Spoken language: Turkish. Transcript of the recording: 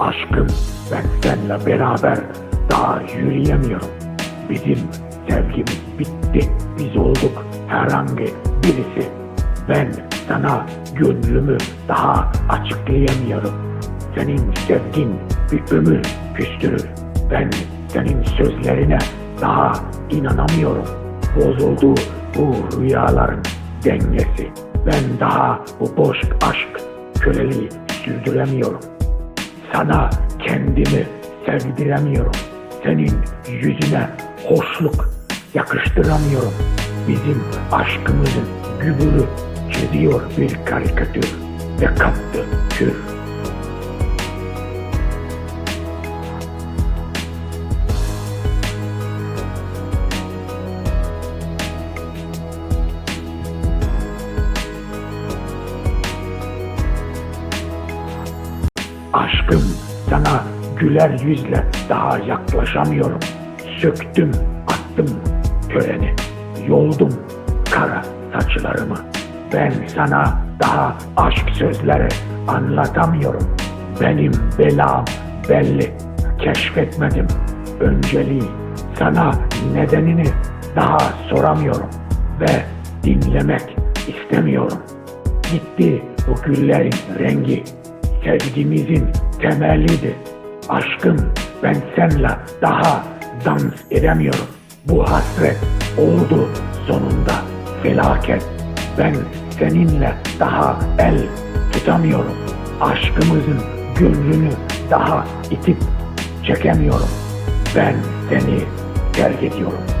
Aşkım ben seninle beraber daha yürüyemiyorum. Bizim sevgimiz bitti. Biz olduk herhangi birisi. Ben sana gönlümü daha açıklayamıyorum. Senin sevgin bir ömür küstürür. Ben senin sözlerine daha inanamıyorum. Bozuldu bu rüyaların dengesi. Ben daha bu boş aşk köleliği sürdüremiyorum. Sana kendimi sevdiremiyorum. Senin yüzüne hoşluk yakıştıramıyorum. Bizim aşkımızın gübürü çiziyor bir karikatür ve kaptı kür. Aşkım sana güler yüzle daha yaklaşamıyorum. Söktüm, attım töreni. Yoldum kara saçlarımı. Ben sana daha aşk sözleri anlatamıyorum. Benim belam belli. Keşfetmedim önceliği. Sana nedenini daha soramıyorum. Ve dinlemek istemiyorum. Gitti bu güllerin rengi sevgimizin temeliydi. Aşkım ben seninle daha dans edemiyorum. Bu hasret oldu sonunda felaket. Ben seninle daha el tutamıyorum. Aşkımızın gönlünü daha itip çekemiyorum. Ben seni terk ediyorum.